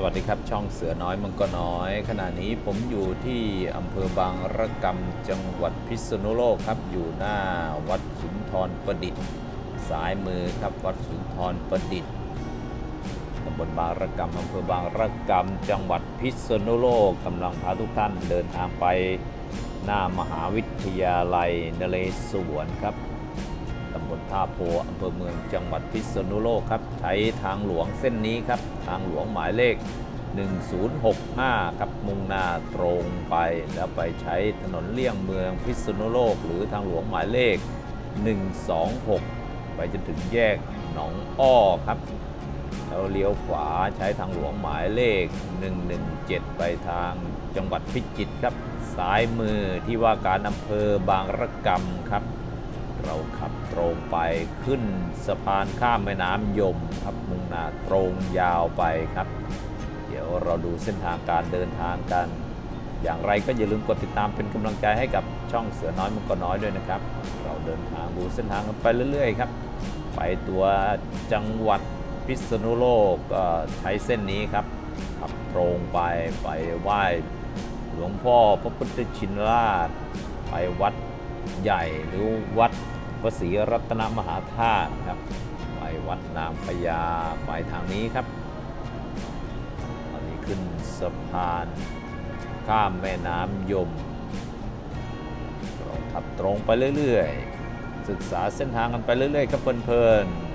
สวัสดีครับ ช่องเสือน้อยมังกรน้อย ขณะนี้ผมอยู่ที่อำเภอบางระกำจังหวัดพิษณุโลกครับ อยู่หน้าวัดสุนทรประดิษฐ์สายมือครับวัดสุนทรประดิษฐ์ตำบลบางระกำอำเภอบางระกำจังหวัดพิษณุโลกกำลังพาทุกท่านเดินทางไปหน้ามหาวิทยาลัยนเรศวรครับำบลท่าโพอำเภอเมืองจังหวัดพิษณุโลกครับ ใช้ทางหลวงเส้นนี้ครับ ทางหลวงหมายเลข 1065 ครับ มุ่งหน้าตรงไป แล้วไปใช้ถนนเลี่ยงเมืองพิษณุโลก หรือทางหลวงหมายเลข 126 ไปจนถึงแยกหนองอ้อครับแล้วเลี้ยวขวาใช้ทางหลวงหมายเลข 117 ไปทางจังหวัดพิจิตรครับ ซ้ายมือที่ว่าการอำเภอบางระกำครับ เราขับตรงไปขึ้นสะพานข้ามแม่น้ำยมครับมุ่งหน้าตรงยาวไปครับ เดี๋ยวเราดูเส้นทางการเดินทางกัน อย่างไรก็อย่าลืมกดติดตามเป็นกำลังใจให้กับช่องเสือน้อยมังกรน้อยด้วยนะครับ เราเดินทางดูเส้นทางกันไปเรื่อยๆครับ ไปตัวจังหวัดพิษณุโลกก็ใช้เส้นนี้ครับขับตรงไปไปไหว้หลวงพ่อพระพุทธชินราชไปวัด ใหญ่หรือวัดพระศรีรัตนมหาธาตุครับ ไปวัดนามพญาไปทางนี้ครับ ตอนนี้ขึ้นสะพาน ข้ามแม่น้ำยมเราขับตรงไปเรื่อยๆ ศึกษาเส้นทางกันไปเรื่อยๆครับเพลินๆ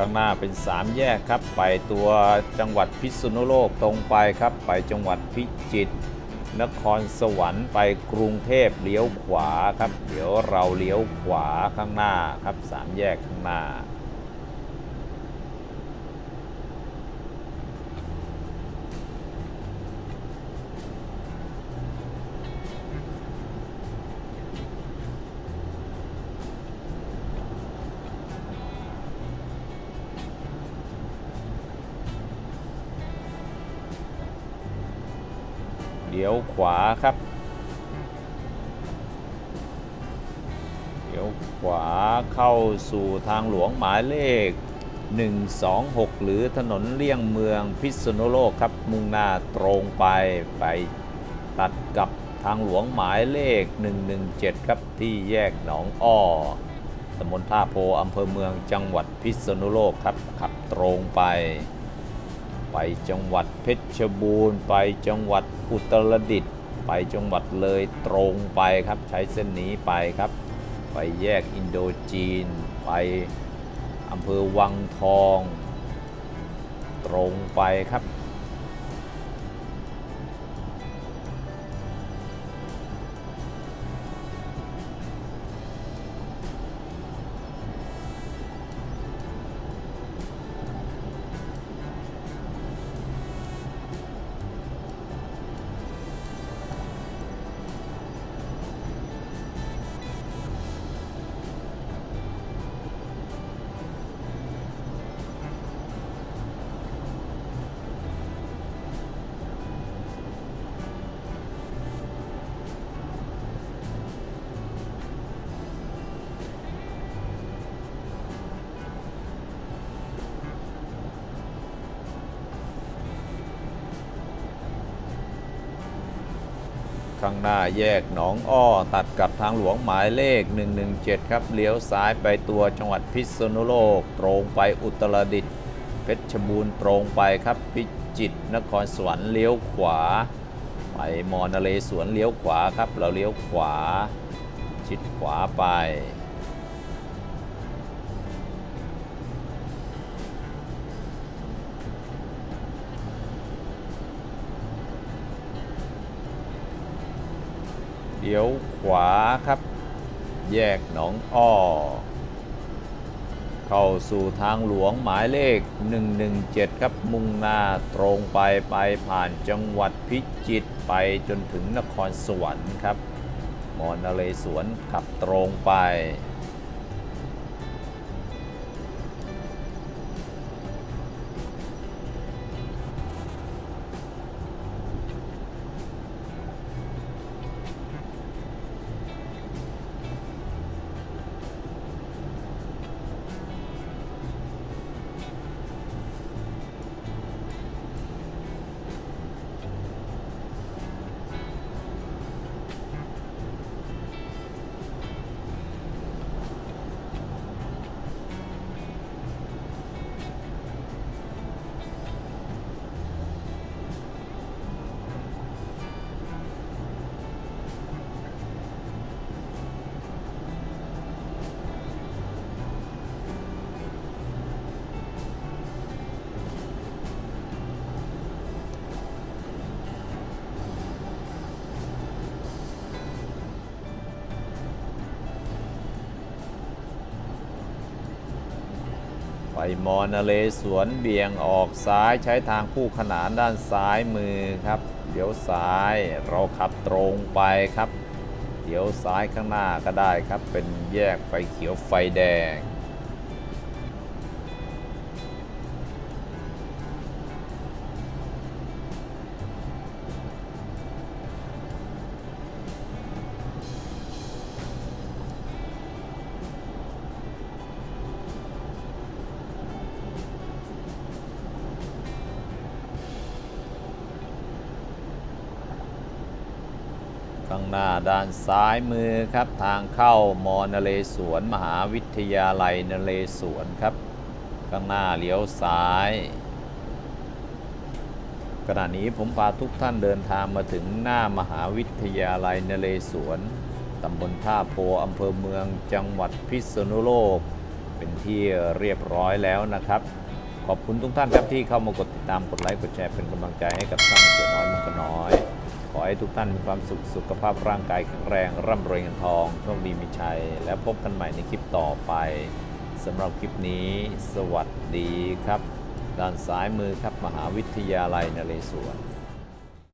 ข้างหน้าเป็นสามแยกครับ ไปตัวจังหวัดพิษณุโลกตรงไปครับ ไปจังหวัดพิจิตรนครสวรรค์ไปกรุงเทพเลี้ยวขวาครับ เดี๋ยวเราเลี้ยวขวาข้างหน้าครับสามแยกข้างหน้า เดี๋ยวขวาครับเดี๋ยวขวาเข้าสู่ทางหลวงหมายเลข 126 หรือถนนเลี่ยงเมืองพิษณุโลกครับมุ่งหน้าตรงไปไปตัดกับทางหลวงหมายเลข 117 ครับที่แยกหนองอ้อตำบลท่าโพอำเภอเมืองจังหวัดพิษณุโลกครับขับตรงไป ไปจังหวัดเพชรบูรณ์ ไปจังหวัดอุตรดิตถ์ไปจังหวัดเลยตรงไปครับใช้เส้นนี้ไปครับ ไปแยกอินโดจีน ไปอำเภอวังทอง ตรงไปครับ ข้างหน้าแยกหนองอ้อ ตัดกับทางหลวงหมายเลข 117 ครับ เลี้ยวซ้ายไปตัวจังหวัดพิษณุโลก ตรงไปอุตรดิตถ์เพชรบูรณ์ตรงไปครับ พิจิตรนครสวรรค์เลี้ยวขวา ไปมอนเลสวนเลี้ยวขวาครับ เราเลี้ยวขวา ชิดขวาไป เลี้ยวขวาครับ แยกหนองอ้อ เข้าสู่ทางหลวงหมายเลข 117 ครับ มุ่งหน้าตรงไปไปผ่านจังหวัดพิจิตรไปจนถึงนครสวรรค์ครับ มอนเลสวนขับตรงไป มอนเลสวนเบี่ยงออกซ้ายใช้ทางคู่ขนานด้านซ้ายมือครับเดี๋ยวซ้ายเราขับตรงไปครับ เดี๋ยวซ้ายข้างหน้าก็ได้ครับ เป็นแยกไฟเขียวไฟแดง ข้างหน้าด้านซ้ายมือครับ ทางเข้ามอนเลสวนมหาวิทยาลัยนเรศวรครับ ข้างหน้าเลี้ยวซ้ายขณะนี้ผมพาทุกท่านเดินทางมาถึงหน้ามหาวิทยาลัยนเรศวรตำบลท่าโพอำเภอเมืองจังหวัดพิษณุโลก เป็นที่เรียบร้อยแล้วนะครับ ขอบคุณทุกท่านครับที่เข้ามากดติดตามกดไลค์กดแชร์เป็นกำลังใจให้กับช่องเสือน้อยมังกรน้อย ขอให้ทุกท่านมีความสุขสุขภาพร่างกายแข็งแรง ร่ำรวยเงินทองโชคดีมีชัย และพบกันใหม่ในคลิปต่อไปสำหรับคลิปนี้ สวัสดีครับ ด้านซ้ายมือครับมหาวิทยาลัยนเรศวร